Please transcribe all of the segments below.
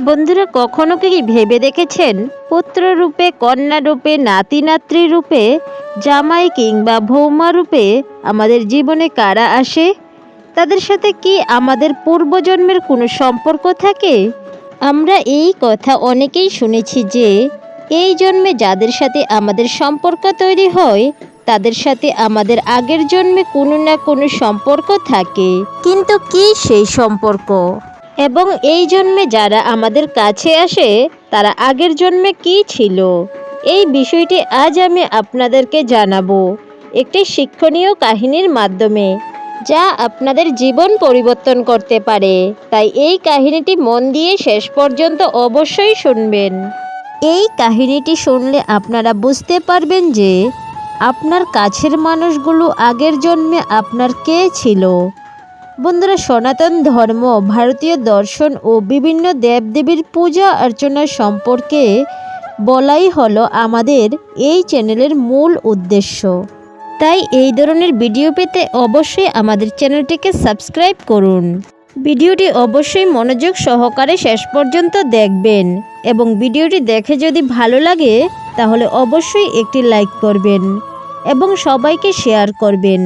বন্ধুরা, কখনো কি ভেবে দেখেছেন? পুত্র রূপে কন্যা রূপে নাতি নাতৃ রূপে জামাই কিংবা ভৌমা রূপে আমাদের জীবনে কারা আসে? তাদের সাথে কি আমাদের পূর্বজন্মের কোনো সম্পর্ক থাকে? আমরা এই কথা অনেকেই শুনেছি যে, এই জন্মে যাদের সাথে আমাদের সম্পর্ক তৈরি হয়, তাদের সাথে আমাদের আগের জন্মে কোনো না কোনো সম্পর্ক থাকে। কিন্তু কি সেই সম্পর্ক? এবং এই জন্মে যারা আমাদের কাছে আসে, তারা আগের জন্মে কি ছিল? এই বিষয়টি আজ আমি আপনাদেরকে জানাব একটি শিক্ষণীয় কাহিনীর মাধ্যমে, যা আপনাদের জীবন পরিবর্তন করতে পারে। তাই এই কাহিনীটি মন দিয়ে শেষ পর্যন্ত অবশ্যই শুনবেন। এই কাহিনীটি শুনলে আপনারা বুঝতে পারবেন যে, আপনার কাছের মানুষগুলো আগের জন্মে আপনার কে ছিল? বন্ধুরা, সনাতন ধর্ম, ভারতীয় দর্শন ও বিভিন্ন দেবদেবীর পূজা অর্চনা সম্পর্কে বলাই হলো আমাদের এই চ্যানেলের মূল উদ্দেশ্য। তাই এই ধরনের ভিডিও পেতে অবশ্যই আমাদের চ্যানেলটিকে সাবস্ক্রাইব করুন। ভিডিওটি অবশ্যই মনোযোগ সহকারে শেষ পর্যন্ত দেখবেন এবং ভিডিওটি দেখে যদি ভালো লাগে, তাহলে অবশ্যই একটি লাইক করবেন এবং সবাইকে শেয়ার করবেন।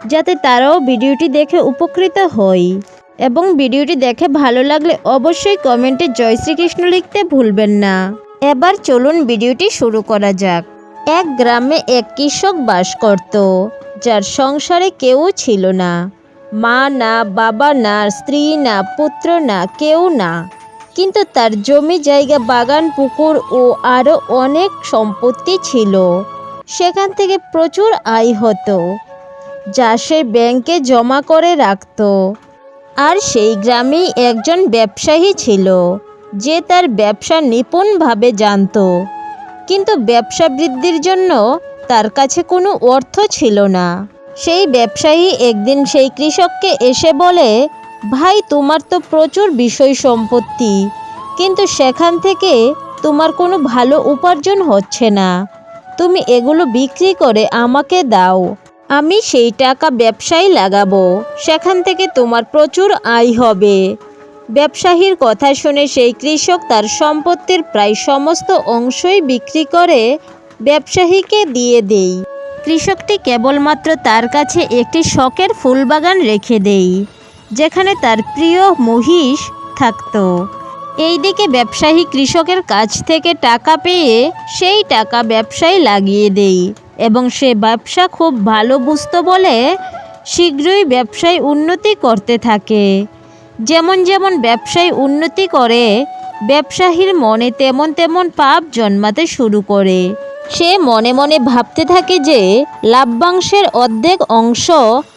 যাতে তারাও ভিডিওটি দেখে উপকৃত হয় এবং ভিডিওটি দেখে ভালো লাগলে অবশ্যই কমেন্টে জয় শ্রীকৃষ্ণ লিখতে ভুলবেন না। এবার চলুন ভিডিওটি শুরু করা যাক। এক গ্রামে এক কৃষক বাস করত, যার সংসারে কেউ ছিল না। মা না, বাবা না, স্ত্রী না, পুত্র না, কেউ না। কিন্তু তার জমি জায়গা, বাগান, পুকুর ও আরও অনেক সম্পত্তি ছিল। সেখান থেকে প্রচুর আয় হতো। যা সে ব্যাংকে জমা করে রাখত। আর সেই গ্রামেই একজন ব্যবসায়ী ছিল, যে তার ব্যবসা নিপুণভাবে জানত। কিন্তু ব্যবসা বৃদ্ধির জন্য তার কাছে কোনো অর্থ ছিল না। সেই ব্যবসায়ী একদিন সেই কৃষককে এসে বলে, ভাই, তোমার তো প্রচুর বিষয় সম্পত্তি, কিন্তু সেখান থেকে তোমার কোনো ভালো উপার্জন হচ্ছে না। তুমি এগুলো বিক্রি করে আমাকে দাও আমি সেই টাকা ব্যবসায় লাগাবো। সেখান থেকে তোমার প্রচুর আয় হবে। ব্যবসায়ীর কথা শুনে সেই কৃষক তার সম্পত্তির প্রায় সমস্ত অংশই বিক্রি করে ব্যবসায়ীকে দিয়ে দেই। কৃষকটি কেবলমাত্র তার কাছে একটি শখের ফুলবাগান রেখে দেই, যেখানে তার প্রিয় মহিষ থাকতো। এইদিকে ব্যবসায়ী কৃষকের কাছ থেকে টাকা পেয়ে সেই টাকা ব্যবসায় লাগিয়ে দেই। এবং সে ব্যবসা খুব ভালো বুঝতো বলে শীঘ্রই ব্যবসায় উন্নতি করতে থাকে। যেমন যেমন ব্যবসায় উন্নতি করে, ব্যবসায়ীর মনে তেমন তেমন পাপ জন্মাতে শুরু করে। সে মনে মনে ভাবতে থাকে যে, লাভ্যাংশের অর্ধেক অংশ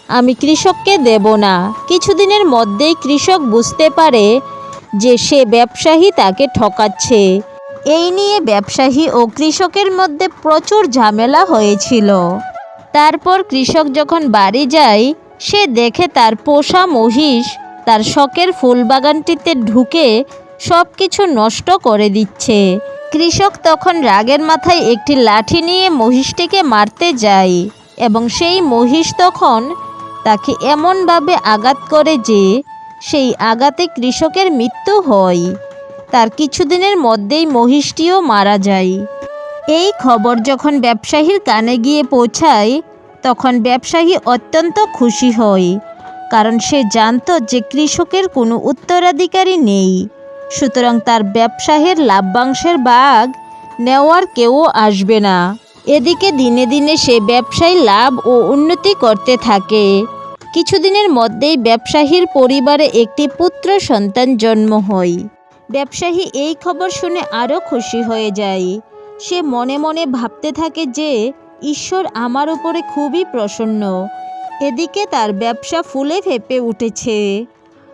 আমি কৃষককে দেব না। কিছুদিনের মধ্যেই কৃষক বুঝতে পারে যে সে ব্যবসায়ী তাকে ঠকাচ্ছে। এই নিয়ে ব্যবসায়ী ও কৃষকের মধ্যে প্রচুর ঝামেলা হয়েছিল। তারপর কৃষক যখন বাড়ি যায়, সে দেখে তার পোষা মহিষ তার শখের ফুলবাগানটিতে ঢুকে সব কিছু নষ্ট করে দিচ্ছে। কৃষক তখন রাগের মাথায় একটি লাঠি নিয়ে মহিষটিকে মারতে যায় এবং সেই মহিষ তখন তাকে এমনভাবে আঘাত করে যে সেই আঘাতে কৃষকের মৃত্যু হয়। তার কিছুদিনের মধ্যেই মহিষটিও মারা যায়। এই খবর যখন ব্যবসায়ীর কানে গিয়ে পৌঁছায়, তখন ব্যবসায়ী অত্যন্ত খুশি হয়, কারণ সে জানত যে কৃষকের কোনো উত্তরাধিকারী নেই। সুতরাং তার ব্যবসায়ের লাভ্যাংশের ভাগ নেওয়ার কেউ আসবে না। এদিকে দিনে দিনে সে ব্যবসায় লাভ ও উন্নতি করতে থাকে। কিছুদিনের মধ্যেই ব্যবসায়ীর পরিবারে একটি পুত্র সন্তান জন্ম হয়। ব্যবসায়ী এই খবর শুনে আরও খুশি হয়ে যায়। সে মনে মনে ভাবতে থাকে যে, ঈশ্বর আমার উপরে খুবই প্রসন্ন। এদিকে তার ব্যবসা ফুলে ফেপে উঠেছে।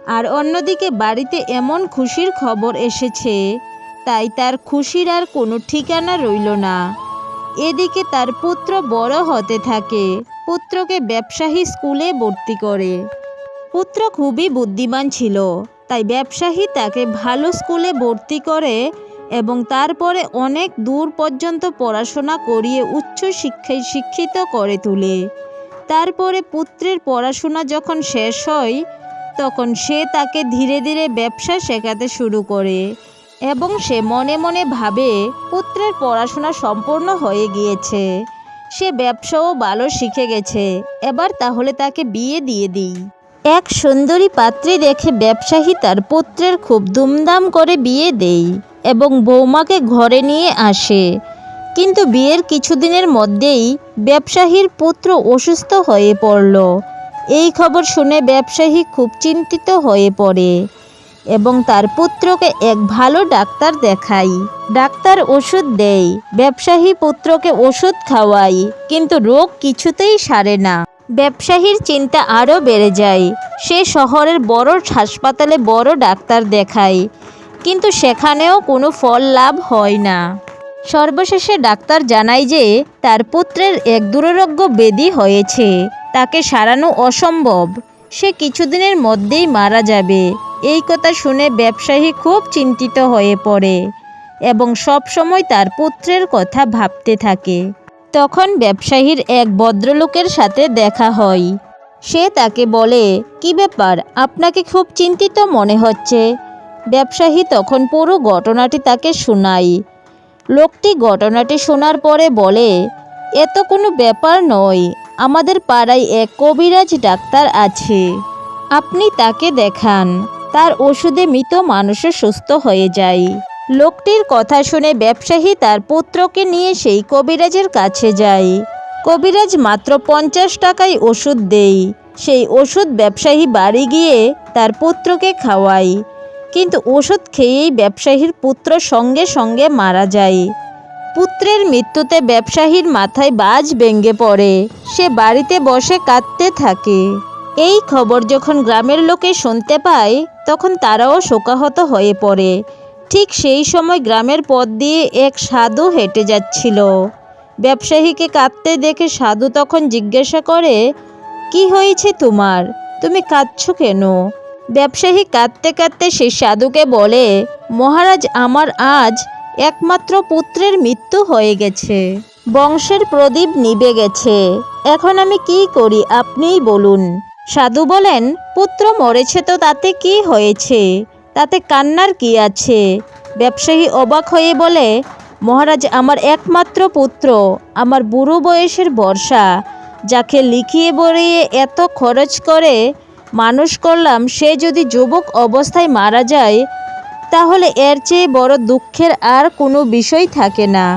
আর অন্যদিকে বাড়িতে এমন খুশির খবর এসেছে, তাই তার খুশির আর কোনো ঠিকানা রইল না। এদিকে তার পুত্র বড় হতে থাকে, পুত্রকে ব্যবসায়ী স্কুলে ভর্তি করে। পুত্র খুবই বুদ্ধিমান ছিল তাই ব্যবসায়ী তাকে ভালো স্কুলে ভর্তি করে এবং তারপরে অনেক দূর পর্যন্ত পড়াশোনা করিয়ে উচ্চ শিক্ষায় শিক্ষিত করে তোলে। তারপরে পুত্রের পড়াশোনা যখন শেষ হয়, তখন সে তাকে ধীরে ধীরে ব্যবসা শেখাতে শুরু করে এবং সে মনে মনে ভাবে পুত্রের পড়াশোনা সম্পূর্ণ হয়ে গিয়েছে। সে ব্যবসাও ভালো শিখে গেছে। এবার তাহলে তাকে বিয়ে দিয়ে দিই। এক সুন্দরী পাত্রী দেখে ব্যবসায়ী তার পুত্রের খুব দুমদাম করে বিয়ে দেই এবং বৌমাকে ঘরে নিয়ে আসে। কিন্তু বিয়ের কিছুদিনের মধ্যেই ব্যবসায়ীর পুত্র অসুস্থ হয়ে পড়ল। এই খবর শুনে ব্যবসায়ী খুব চিন্তিত হয়ে পড়ে এবং তার পুত্রকে এক ভালো ডাক্তার দেখাই ডাক্তার ওষুধ দেয়। ব্যবসায়ী পুত্রকে ওষুধ খাওয়াই কিন্তু রোগ কিছুতেই সারে না। ব্যবসায়ীর চিন্তা আরও বেড়ে যায়। সে শহরের বড় হাসপাতালে বড় ডাক্তার দেখায়। কিন্তু সেখানেও কোনো ফল লাভ হয় না। সর্বশেষে ডাক্তার জানায় যে, তার পুত্রের এক দুরারোগ্য বেদি হয়েছে। তাকে সারানো অসম্ভব। সে কিছুদিনের মধ্যেই মারা যাবে। এই কথা শুনে ব্যবসায়ী খুব চিন্তিত হয়ে পড়ে এবং সব সময় তার পুত্রের কথা ভাবতে থাকে। তখন ব্যবসায়ীর এক ভদ্রলোকের সাথে দেখা হয়। সে তাকে বলে, কি ব্যাপার? আপনাকে খুব চিন্তিত মনে হচ্ছে। ব্যবসায়ী তখন পুরো ঘটনাটি তাকে শোনায়। লোকটি ঘটনাটি শোনার পরে বলে এত কোনো ব্যাপার নয়। আমাদের পাড়ায় এক কবিরাজ ডাক্তার আছে। আপনি তাকে দেখান। তার ওষুধে মৃত মানুষও সুস্থ হয়ে যায়। লোকটির কথা শুনে ব্যবসায়ী তার পুত্রকে নিয়ে সেই কবিরাজের কাছে যায়। কবিরাজ মাত্র পঞ্চাশ টাকায় ওষুধ দেয়। সেই ওষুধ ব্যবসায়ী বাড়ি গিয়ে তার পুত্রকে খাওয়ায়। কিন্তু ওষুধ খেয়েই ব্যবসায়ীর পুত্র সঙ্গে সঙ্গে মারা যায়। পুত্রের মৃত্যুতে ব্যবসায়ীর মাথায় বাজ ভেঙে পড়ে। সে বাড়িতে বসে কাঁদতে থাকে। এই খবর যখন গ্রামের লোকে শুনতে পায়, তখন তারাও শোকাহত হয়ে পড়ে। ঠিক সেই সময় গ্রামের পথ দিয়ে এক সাধু হেঁটে যাচ্ছিল। ব্যবসায়ীকে কাঁদতে দেখে সাধু তখন জিজ্ঞাসা করে, কি হয়েছে তোমার? তুমি কাঁদছ কেন? ব্যবসায়ী কাঁদতে কাঁদতে সেই সাধুকে বলে, মহারাজ, আমার আজ একমাত্র পুত্রের মৃত্যু হয়ে গেছে। বংশের প্রদীপ নিবে গেছে। এখন আমি কি করি আপনিই বলুন। সাধু বলেন, পুত্র মরেছে তো তাতে কি হয়েছে? তাতে কান্নার কি আছে? ব্যবসায়ী অবাক হয়ে বলে, মহারাজ আমার একমাত্র পুত্র, আমার বুড়ো বয়সের বর্ষা। যাকে লিখিয়ে বড়িয়ে এত খরচ করে মানুষ করলাম, সে যদি যুবক অবস্থায় মারা যায়, তাহলে এর চেয়ে বড় দুঃখের আর কোনো বিষয় থাকে না।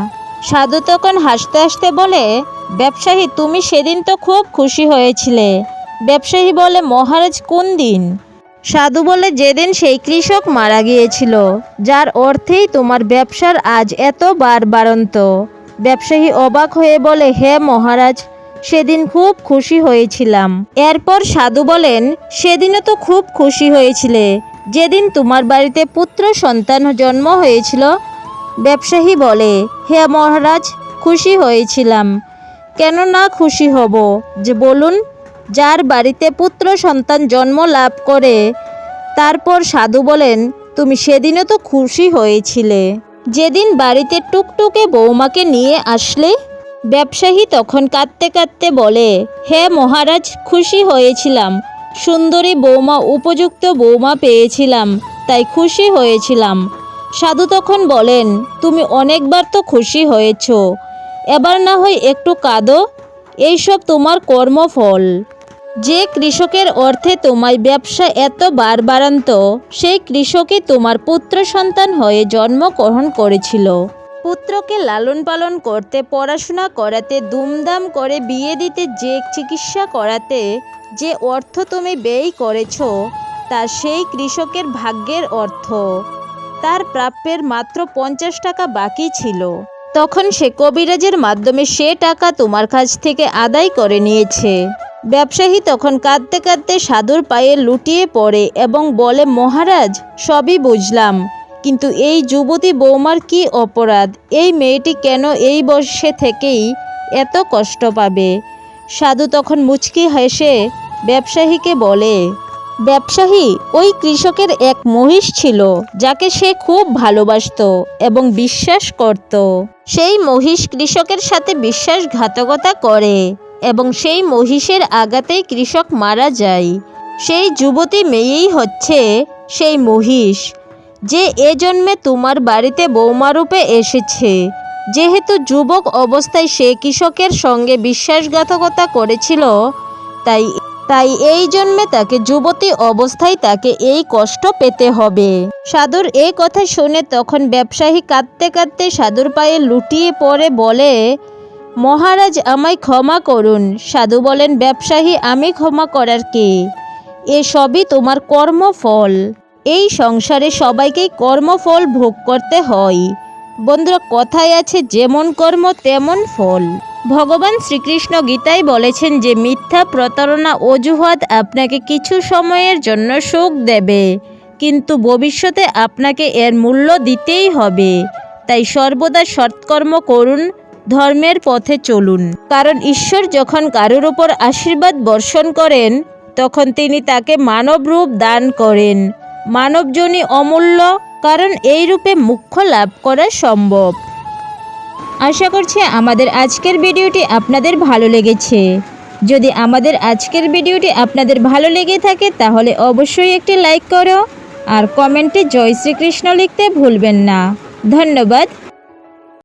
সাধু তখন হাসতে হাসতে বলে, ব্যবসায়ী, তুমি সেদিন তো খুব খুশি হয়েছিলে। ব্যবসায়ী বলে, মহারাজ, কোন দিন? সাধু বলে যেদিন সেই কৃষক মারা গিয়েছিল, যার অর্থেই তোমার ব্যবসার আজ এত বার বাড়ন্ত। ব্যবসায়ী অবাক হয়ে বলে, হে মহারাজ, সেদিন খুব খুশি হয়েছিলাম। এরপর সাধু বলেন, সেদিনও তো খুব খুশি হয়েছিলে। যেদিন তোমার বাড়িতে পুত্র সন্তান জন্ম হয়েছিল। ব্যবসায়ী বলে, হে মহারাজ, খুশি হয়েছিলাম। কেন না খুশি হব, যে বলুন যার বাড়িতে পুত্র সন্তান জন্ম লাভ করে। তারপর সাধু বলেন, তুমি সেদিনও তো খুশি হয়েছিলে। যেদিন বাড়িতে টুকটুকে বৌমাকে নিয়ে আসলে, ব্যবসায়ী তখন কাঁদতে কাঁদতে বলে, হে মহারাজ, খুশি হয়েছিলাম। সুন্দরী বৌমা উপযুক্ত বৌমা পেয়েছিলাম, তাই খুশি হয়েছিলাম। সাধু তখন বলেন, তুমি অনেকবার তো খুশি হয়েছ। এবার না হয় একটু কাঁদো। এইসব তোমার কর্মফল। যে কৃষকের অর্থে তোমায় ব্যবসা এত বাড়বাড়ান্ত সেই কৃষকই তোমার পুত্র সন্তান হয়ে জন্মগ্রহণ করেছিল। পুত্রকে লালন পালন করতে, পড়াশোনা করাতে দুমদাম করে বিয়ে দিতে, যে চিকিৎসা করাতে যে অর্থ তুমি ব্যয় করেছ, তা সেই কৃষকের ভাগ্যের অর্থ। তার প্রাপ্যের মাত্র পঞ্চাশ টাকা বাকি ছিল। তখন সে কবিরাজের মাধ্যমে সে টাকা তোমার কাছ থেকে আদায় করে নিয়েছে। ব্যবসায়ী তখন কাঁদতে কাঁদতে সাধুর পায়ে লুটিয়ে পড়ে এবং বলে, মহারাজ, সবই বুঝলাম। কিন্তু এই যুবতী বৌমার কি অপরাধ? এই মেয়েটি কেন এই বয়সে থেকেই এত কষ্ট পাবে? সাধু তখন মুচকি হেসে ব্যবসায়ীকে বলে, ব্যবসায়ী, ওই কৃষকের এক মহিষ ছিল, যাকে সে খুব ভালোবাসতো এবং বিশ্বাস করত। সেই মহিষ কৃষকের সাথে বিশ্বাসঘাতকতা করে। এবং সেই মহিষের আঘাতেই কৃষক মারা যায়। সেই যুবতী মেয়েই হচ্ছে সেই মহিষ, যে এ জন্মে তোমার বাড়িতে বৌমারূপে এসেছে। যেহেতু যুবক অবস্থায় সে কৃষকের সঙ্গে বিশ্বাসঘাতকতা করেছিল, তাই তাই এই জন্মে তাকে যুবতী অবস্থায় তাকে এই কষ্ট পেতে হবে। সাধুর এই কথা শুনে তখন ব্যবসায়ী কাঁদতে কাঁদতে সাধুর পায়ে লুটিয়ে পড়ে বলে মহারাজ আমায় ক্ষমা করুন। সাধু বলেন, ব্যবসায়ী, আমি ক্ষমা করার কে? এ সবই তোমার কর্মফল। এই সংসারে সবাইকেই কর্মফল ভোগ করতে হয়। বন্ধুরা, কথায় আছে, যেমন কর্ম, তেমন ফল। ভগবান শ্রীকৃষ্ণ গীতায় বলেছেন যে, মিথ্যা প্রতারণা, অজুহাত আপনাকে কিছু সময়ের জন্য সুখ দেবে, কিন্তু ভবিষ্যতে আপনাকে এর মূল্য দিতেই হবে। তাই সর্বদা সৎকর্ম করুন ধর্মের পথে চলুন। কারণ ঈশ্বর যখন কারোর ওপর আশীর্বাদ বর্ষণ করেন, তখন তিনি তাকে মানব রূপ দান করেন। মানবজনী অমূল্য, কারণ এই রূপে মুখ্য লাভ করা সম্ভব। আশা করছি আমাদের আজকের ভিডিওটি আপনাদের ভালো লেগেছে। যদি আমাদের আজকের ভিডিওটি আপনাদের ভালো লেগে থাকে, তাহলে অবশ্যই একটি লাইক করো, আর কমেন্টে জয় শ্রীকৃষ্ণ লিখতে ভুলবেন না। ধন্যবাদ।